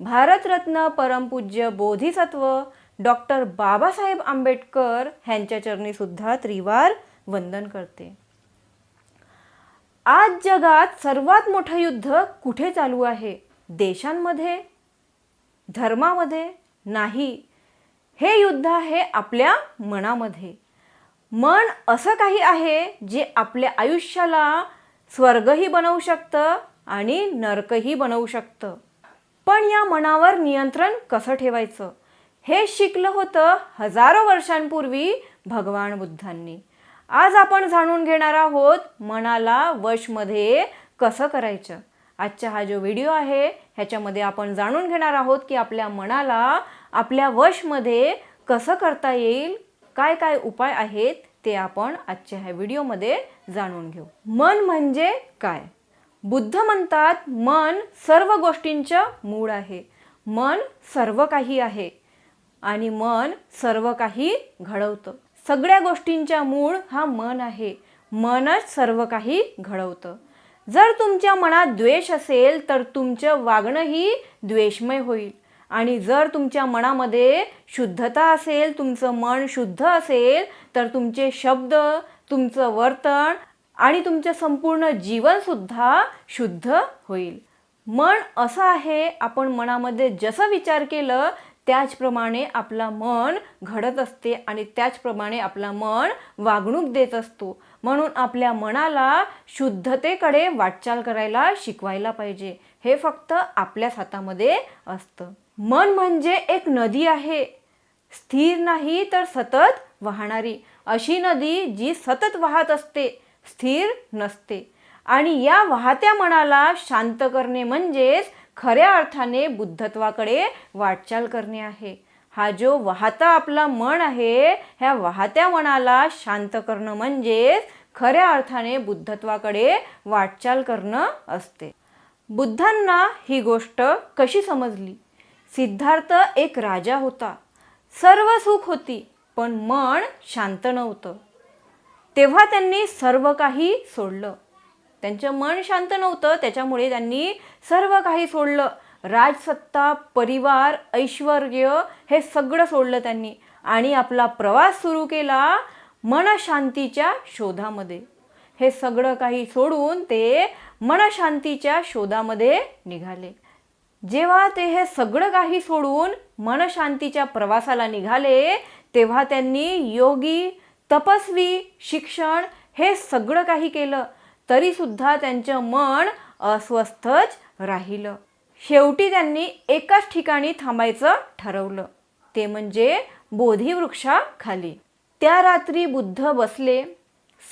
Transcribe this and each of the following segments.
भारतरत्न परमपूज्य बोधिसत्व डॉक्टर बाबासाहेब आंबेडकर ह्यांच्या चरणी सुद्धा त्रिवार वंदन करते. आज जगात सर्वात मोठं युद्ध कुठे चालू आहे? देशांमध्ये? धर्मामध्ये? नाही. हे युद्ध आहे आपल्या मनामध्ये. मन असं काही आहे जे आपल्या आयुष्याला स्वर्गही बनवू शकतं आणि नरकही बनवू शकतं. पण या मनावर नियंत्रण कसं ठेवायचं? हे शिकलं होतं हजारो वर्षांपूर्वी भगवान बुद्धांनी. आज आपण जाणून घेणार आहोत मनाला वशमध्ये कसं करायचं? आजचा हा जो व्हिडिओ आहे ह्याच्यामध्ये आपण जाणून घेणार आहोत की आपल्या मनाला आपल्या वशमध्ये कसं करता येईल काय काय उपाय आहेत ते आपण आजच्या ह्या व्हिडिओमध्ये जाणून घेऊ. मन म्हणजे काय? बुद्ध म्हणतात मन सर्व गोष्टींचं मूळ आहे. मन सर्व काही आहे आणि मन सर्व काही घडवतं. सगळ्या गोष्टींच्या मूळ हा मन आहे. मनच सर्व काही घडवतं. जर तुमच्या मनात द्वेष असेल तर तुमचं वागणंही द्वेषमय होईल. आणि जर तुमच्या मनामध्ये शुद्धता असेल तुमचं मन शुद्ध असेल तर तुमचे शब्द तुमचं वर्तन आणि तुमचं संपूर्ण जीवनसुद्धा शुद्ध होईल. मन असं आहे आपण मनामध्ये जसं विचार केलं त्याचप्रमाणे आपला मन घडत असते आणि त्याचप्रमाणे आपला मन वागणूक देत असतो. म्हणून आपल्या मनाला शुद्धतेकडे वाटचाल करायला शिकवायला पाहिजे. हे फक्त आपल्याच हातामध्ये असतं. मन म्हणजे एक नदी आहे. स्थिर नाही तर सतत वाहणारी. अशी नदी जी सतत वाहत असते स्थिर नसते. आणि या वाहत्या मनाला शांत करणे म्हणजेच खऱ्या अर्थाने बुद्धत्वाकडे वाटचाल करणे आहे. हा जो वाहता आपला मन आहे ह्या वाहत्या मनाला शांत करणं म्हणजेच खऱ्या अर्थाने बुद्धत्वाकडे वाटचाल करणं असते. बुद्धांना ही गोष्ट कशी समजली? सिद्धार्थ एक राजा होता. सर्व सुख होती पण मन शांत नव्हतं. तेव्हा त्यांनी सर्व काही सोडलं. त्यांचं मन शांत नव्हतं त्याच्यामुळे त्यांनी सर्व काही सोडलं. राजसत्ता परिवार ऐश्वर हे सगळं सोडलं त्यांनी. आणि आपला प्रवास सुरू केला मनशांतीच्या शोधामध्ये. हे सगळं काही सोडून ते मनशांतीच्या शोधामध्ये निघाले. जेव्हा ते हे सगळं काही सोडून मनशांतीच्या प्रवासाला निघाले तेव्हा त्यांनी योगी तपस्वी शिक्षण हे सगळं काही केलं तरीसुद्धा त्यांचं मन अस्वस्थच राहिलं. शेवटी त्यांनी एकाच ठिकाणी थांबायचं ठरवलं. ते म्हणजे बोधिवृक्षाखाली. त्या रात्री बुद्ध बसले.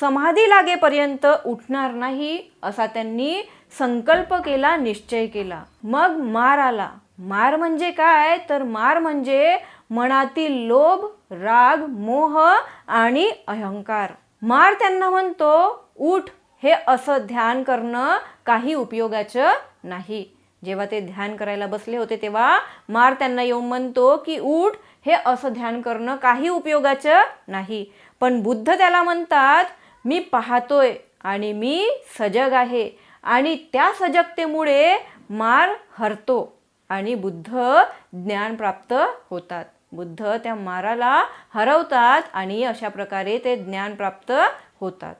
समाधी लागेपर्यंत उठणार नाही असा त्यांनी संकल्प केला निश्चय केला. मग मार आला. मार म्हणजे काय? तर मार म्हणजे मनातील लोभ राग मोह आणि अहंकार. मार त्यांना म्हणतो उठ हे असं ध्यान करणं काही उपयोगाचं नाही. जेव्हा ते ध्यान करायला बसले होते तेव्हा मार त्यांना येऊन म्हणतो की उठ हे असं ध्यान करणं काही उपयोगाचं नाही. पण बुद्ध त्याला म्हणतात मी पाहतोय आणि मी सजग आहे आणि त्या सजगतेमुळे मार हरतो. आणि बुद्ध ज्ञान प्राप्त होतात. बुद्ध त्या माराला हरवतात आणि अशा प्रकारे ते ज्ञान प्राप्त होतात.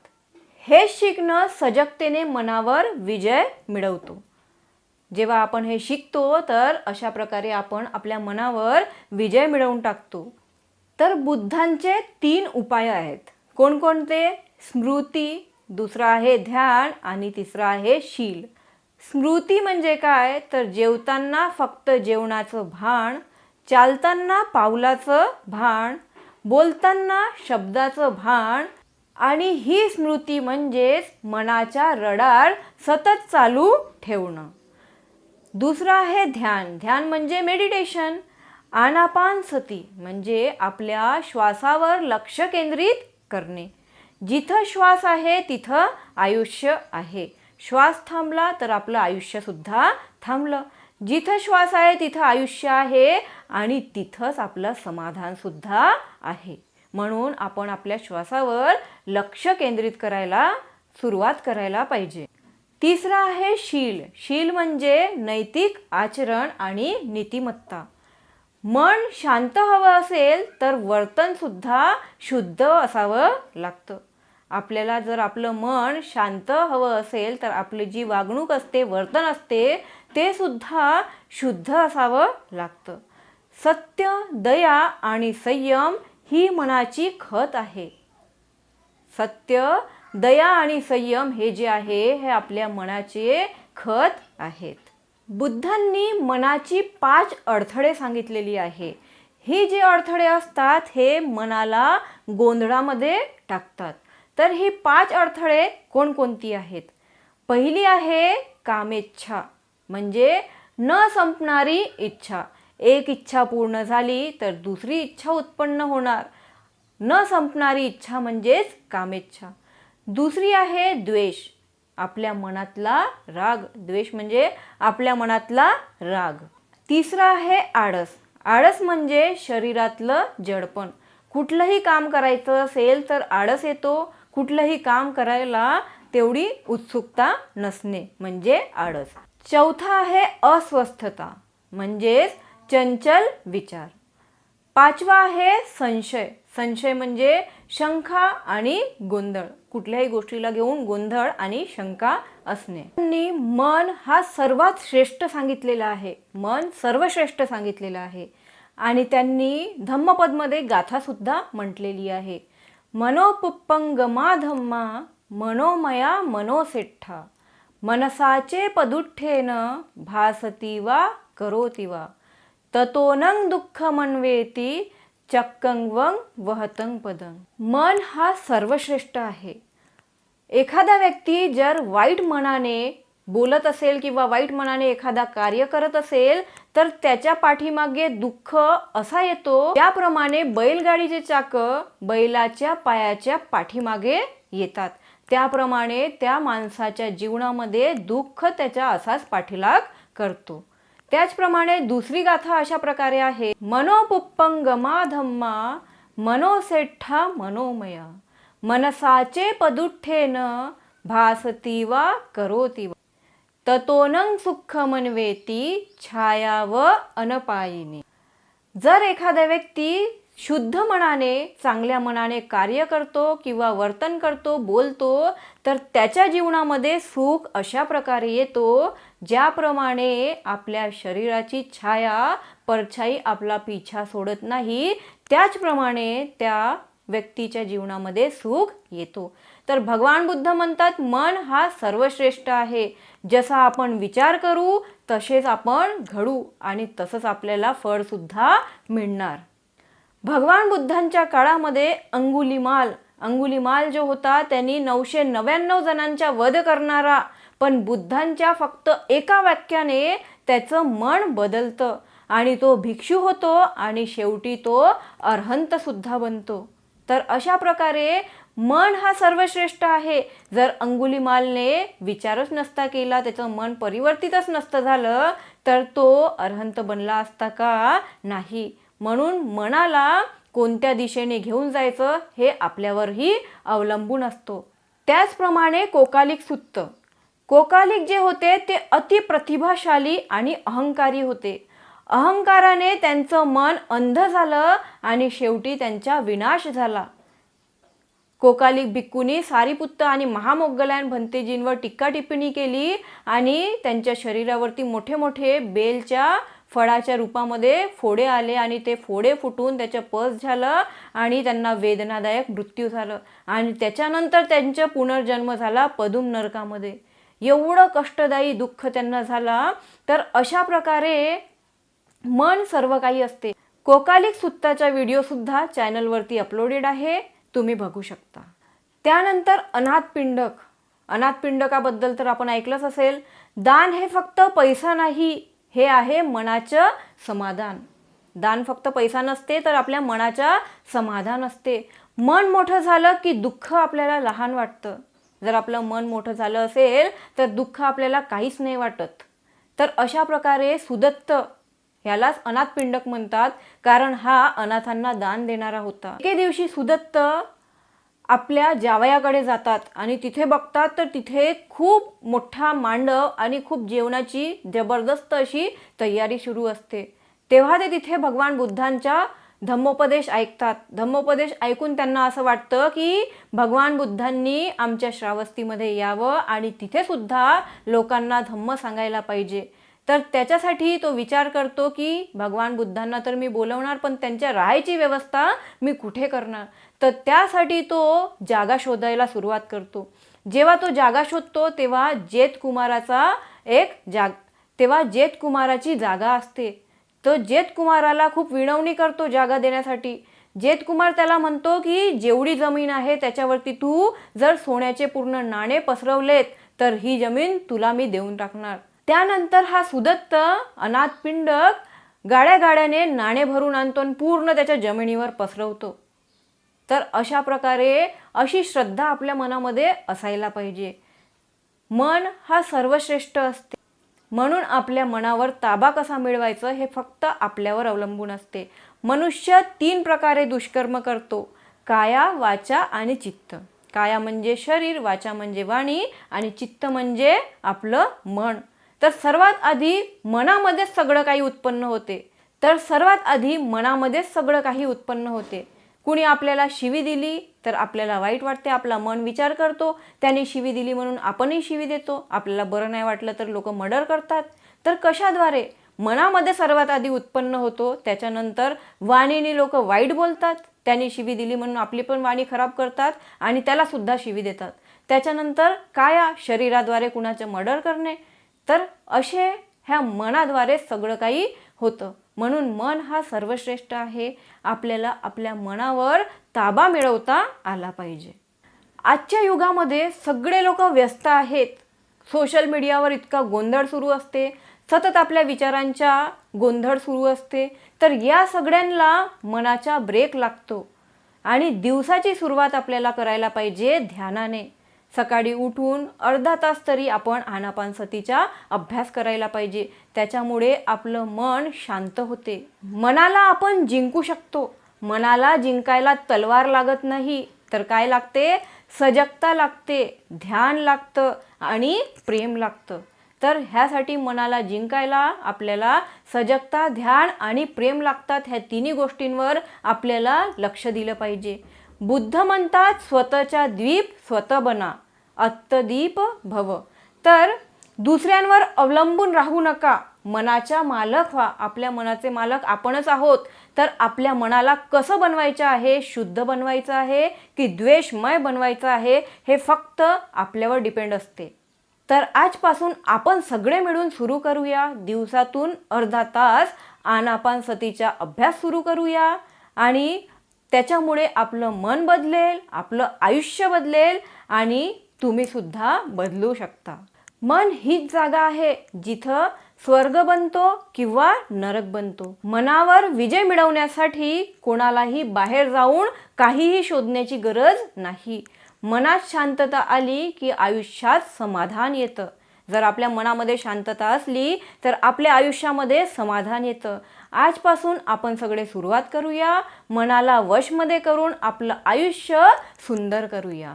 हे शिकणं सजगतेने मनावर विजय मिळवतो. जेव्हा आपण हे शिकतो तर अशा प्रकारे आपण आपल्या मनावर विजय मिळवून टाकतो. तर बुद्धांचे तीन उपाय आहेत. कोणकोणते? स्मृती दुसरा आहे ध्यान आणि तिसरा आहे शील. स्मृती म्हणजे काय? तर जेवताना फक्त जेवणाचं भान चालताना पावलाचं भान बोलताना शब्दाचं भान आणि ही स्मृती म्हणजेच मनाच्या रडार सतत चालू ठेवणं. दुसरं आहे ध्यान. ध्यान म्हणजे मेडिटेशन आनापान सती म्हणजे आपल्या श्वासावर लक्ष केंद्रित करणे. जिथं श्वास आहे तिथं आयुष्य आहे. श्वास थांबला तर आपलं आयुष्यसुद्धा थांबलं. जिथं श्वास आहे तिथं आयुष्य आहे आणि तिथंच आपलं समाधानसुद्धा आहे. म्हणून आपण आपल्या श्वासावर लक्ष केंद्रित करायला सुरुवात करायला पाहिजे. तिसरा आहे शील. शील म्हणजे नैतिक आचरण आणि नीतिमत्ता. मन शांत हवं असेल तर वर्तनसुद्धा शुद्ध असावं लागतं. आपल्याला जर आपलं मन शांत हवं असेल तर आपली जी वागणूक असते वर्तन असते ते सुद्धा शुद्ध असावं लागतं. सत्य दया आणि संयम ही मनाची खत आहे. सत्य दया आणि संयम हे जे आहे हे आपल्या मनाचे खत आहेत. बुद्धांनी मनाची पाच अडथळे सांगितलेली आहे. ही जे अडथळे असतात हे मनाला गोंधळामध्ये टाकतात. तर ही पाच अडथळे कोणकोणती आहेत? पहिली आहे कामेच्छा म्हणजे न संपणारी इच्छा. एक इच्छा पूर्ण झाली तर दुसरी इच्छा उत्पन्न होणार. न संपणारी इच्छा म्हणजेच कामेच्छा. दुसरी आहे द्वेष आपल्या मनातला राग. द्वेष म्हणजे आपल्या मनातला राग. तिसरा आहे आळस आळस म्हणजे शरीरातलं जडपण. कुठलंही काम करायचं असेल तर आळस येतो कुठलंही काम करायला तेवढी उत्सुकता नसणे म्हणजे आळस. चौथा आहे अस्वस्थता म्हणजेच चंचल विचार. पाचवा आहे संशय. संशय म्हणजे शंका आणि गोंधळ. कुठल्याही गोष्टीला घेऊन गोंधळ आणि शंका असणे. त्यांनी मन हा सर्वात श्रेष्ठ सांगितलेला आहे. मन सर्वश्रेष्ठ सांगितलेलं आहे. आणि त्यांनी धम्मपदमध्ये गाथा सुद्धा म्हटलेली आहे. मनोपुप्पंगमा धम्मा मनोमया मनोसेठ्ठा मनसाचे पदुठ्ठेन भासती वा करोती वा। ततोनं दुःख मनवेती चक्कंग वहतं पदंग मन हा सर्वश्रेष्ठ आहे। एखादा व्यक्ती जर वाईट मनाने बोलत असेल किंवा वाईट मनाने एखादा कार्य करत असेल तर त्याच्या पाठीमागे दुःख असा येतो. त्याप्रमाणे बैलगाडीचे चाक बैलाच्या पायाच्या पाठीमागे येतात. त्याप्रमाणे त्या माणसाच्या जीवनामध्ये दुःख त्याच्या असाच पाठीलाग करतो. त्याचप्रमाणे दुसरी गाथा अशा प्रकारे आहे. मनोपुप्पंगमा धम्मा मनोसेठ्ठा मनोमया. मनसाचे पदुठ्ठेन भासती वा करोती वा ततोनं सुख मनवेती छाया व अनपायिनी. जर एखादा व्यक्ती शुद्ध मनाने चांगल्या मनाने कार्य करतो किंवा वर्तन करतो बोलतो तर त्याच्या जीवनामध्ये सुख अशा प्रकारे येतो ज्याप्रमाणे आपल्या शरीराची छाया परछाई आपला पिछा सोडत नाही त्याचप्रमाणे त्या व्यक्तीच्या जीवनामध्ये सुख येतो. तर भगवान बुद्ध म्हणतात मन हा सर्वश्रेष्ठ आहे. जसा आपण विचार करू तसेच आपण घडू आणि तसंच आपल्याला फळसुद्धा मिळणार. भगवान बुद्धांच्या काळामध्ये अंगुलीमाल अंगुलीमाल जो होता त्यांनी नऊशे नव्याण्णव जणांच्या वध करणारा पण बुद्धांच्या फक्त एका वाक्याने त्याचं मन बदलतं आणि तो भिक्षू होतो आणि शेवटी तो अर्हंतसुद्धा बनतो. तर अशा प्रकारे मन हा सर्वश्रेष्ठ आहे. जर अंगुलीमालने विचारच नसता केला त्याचं मन परिवर्तितच नसतं झालं तर तो अर्हंत बनला असता का? नाही. म्हणून मनाला कोणत्या दिशेने घेऊन जायचं हे आपल्यावरही अवलंबून असतो. त्याचप्रमाणे कोकालिक सुत्त. कोकालिक जे होते ते अति प्रतिभाशाली आणि अहंकारी होते. अहंकाराने त्यांचं मन अंध झालं आणि शेवटी त्यांचा विनाश झाला. कोकालिक भिक्कूनी सारीपुत्त आणि महामोगलायन भंतेजींवर टीका टिप्पणी केली आणि त्यांच्या शरीरावरती मोठे मोठे बेलच्या फळाच्या रूपामध्ये फोडे आले आणि ते फोडे फुटून त्याचं पस झालं आणि त्यांना वेदनादायक मृत्यू झालं. आणि त्याच्यानंतर त्यांचा पुनर्जन्म झाला पदुम नरकामध्ये. एवढं कष्टदायी दुःख त्यांना झाला तर अशा प्रकारे मन सर्व काही असते. कोकालिक सुत्ताचा व्हिडिओसुद्धा चॅनलवरती अपलोडेड आहे. तुम्ही बघू शकता. त्यानंतर अनाथ पिंडक. अनाथ पिंडकाबद्दल तर आपण ऐकलंच असेल. दान हे फक्त पैसा नाही हे आहे मनाचं समाधान. दान फक्त पैसा नसते तर आपल्या मनाच्या समाधान असते. मन मोठं झालं की दुःख आपल्याला लहान वाटतं. जर आपलं मन मोठं झालं असेल तर दुःख आपल्याला काहीच नाही वाटत. तर अशा प्रकारे सुदत्त यालाच अनाथ पिंडक म्हणतात कारण हा अनाथांना दान देणारा होता. एके दिवशी सुदत्त आपल्या जावयाकडे जातात आणि तिथे बघतात तर तिथे खूप मोठा मांडव आणि खूप जेवणाची जबरदस्त अशी तयारी सुरू असते. तेव्हा ते तिथे भगवान बुद्धांच्या धम्मोपदेश ऐकतात. धम्मोपदेश ऐकून त्यांना असं वाटतं की भगवान बुद्धांनी आमच्या श्रावस्तीमध्ये यावं आणि तिथे सुद्धा लोकांना धम्म सांगायला पाहिजे. तर त्याच्यासाठी तो विचार करतो की भगवान बुद्धांना तर मी बोलवणार पण त्यांच्या राहायची व्यवस्था मी कुठे करणार? तर त्यासाठी तो जागा शोधायला सुरुवात करतो. जेव्हा तो जागा शोधतो तेव्हा जेत कुमाराचा एक जाग तेव्हा जेत कुमाराची जागा असते. तो जेत कुमाराला खूप विनवणी करतो जागा देण्यासाठी. जेत कुमार त्याला म्हणतो की जेवढी जमीन आहे त्याच्यावरती तू जर सोन्याचे पूर्ण नाणे पसरवलेत तर ही जमीन तुला मी देऊन टाकणार. त्यानंतर हा सुदत्त अनाथ पिंडक गाड्या गाड्याने नाणे भरून आणतो आणि पूर्ण त्याच्या जमिनीवर पसरवतो. तर अशा प्रकारे अशी श्रद्धा आपल्या मनामध्ये असायला पाहिजे. मन हा सर्वश्रेष्ठ असते. म्हणून आपल्या मनावर ताबा कसा मिळवायचं हे फक्त आपल्यावर अवलंबून असते. मनुष्य तीन प्रकारे दुष्कर्म करतो. काया वाचा आणि चित्त. काया म्हणजे शरीर वाचा म्हणजे वाणी आणि चित्त म्हणजे आपलं मन. तर सर्वात आधी मनामध्येच सगळं काही उत्पन्न होते. तर सर्वात आधी मनामध्येच सगळं काही उत्पन्न होते. कुणी आपल्याला शिवी दिली तर आपल्याला वाईट वाटते आपला मन विचार करतो. त्याने शिवी दिली म्हणून आपणही शिवी देतो. आपल्याला बरं नाही वाटलं तर लोक मर्डर करतात. तर कशाद्वारे? मनामध्ये सर्वात आधी उत्पन्न होतो. त्याच्यानंतर वाणीने लोक वाईट बोलतात. त्याने शिवी दिली म्हणून आपली पण वाणी खराब करतात आणि त्याला सुद्धा शिवी देतात. त्याच्यानंतर काया? शरीराद्वारे कुणाचं मर्डर करणे. तर असे ह्या मनाद्वारे सगळं काही होतं. म्हणून मन हा सर्वश्रेष्ठ आहे. आपल्याला आपल्या मनावर ताबा मिळवता आला पाहिजे. आजच्या युगामध्ये सगळे लोक व्यस्त आहेत. सोशल मीडियावर इतका गोंधळ सुरू असते. सतत आपल्या विचारांच्या गोंधळ सुरू असते. तर या सगळ्यांना मनाचा ब्रेक लागतो. आणि दिवसाची सुरुवात आपल्याला करायला पाहिजे ध्यानाने. सकाळी उठून अर्धा तास तरी आपण आनापानसतीचा अभ्यास करायला पाहिजे. त्याच्यामुळे आपलं मन शांत होते. मनाला आपण जिंकू शकतो. मनाला जिंकायला तलवार लागत नाही. तर काय लागते? सजगता लागते ध्यान लागतं आणि प्रेम लागतं. तर ह्यासाठी मनाला जिंकायला आपल्याला सजगता ध्यान आणि प्रेम लागतात ह्या तिन्ही गोष्टींवर आपल्याला लक्ष दिलं पाहिजे. बुद्ध म्हणतात स्वतःच्या द्वीप स्वतः बना अत्तदीप भव. तर दुसऱ्यांवर अवलंबून राहू नका. मनाच्या मालक व्हा. आपल्या मनाचे मालक आपणच आहोत. तर आपल्या मनाला कसं बनवायचं आहे? शुद्ध बनवायचं आहे की द्वेषमय बनवायचं आहे? हे फक्त आपल्यावर डिपेंड असते. तर आजपासून आपण सगळे मिळून सुरू करूया. दिवसातून अर्धा तास आनापान सतीचा अभ्यास सुरू करूया. आणि त्याच्यामुळे आपलं मन बदलेल आपलं आयुष्य बदलेल आणि तुम्ही सुद्धा बदलू शकता. मन हीच जागा आहे जिथं स्वर्ग बनतो किंवा नरक बनतो. मनावर विजय मिळवण्यासाठी कोणालाही बाहेर जाऊन काहीही शोधण्याची गरज नाही. मनात शांतता आली की आयुष्यात समाधान येतं. जर आपल्या मनामध्ये शांतता असली तर आपल्या आयुष्यामध्ये समाधान येतं. आजपासून आपण सगळे सुरुवात करूया. मनाला वशमध्ये करून आपलं आयुष्य सुंदर करूया.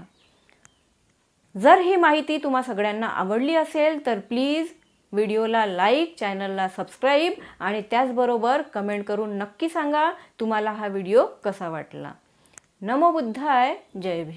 जर ही माहिती तुम्हा सगळ्यांना आवडली असेल तर प्लीज व्हिडिओला लाईक चॅनलला सबस्क्राईब आणि त्याचबरोबर कमेंट करून नक्की सांगा तुम्हाला हा व्हिडिओ कसा वाटला. नमो बुद्धाय जय भी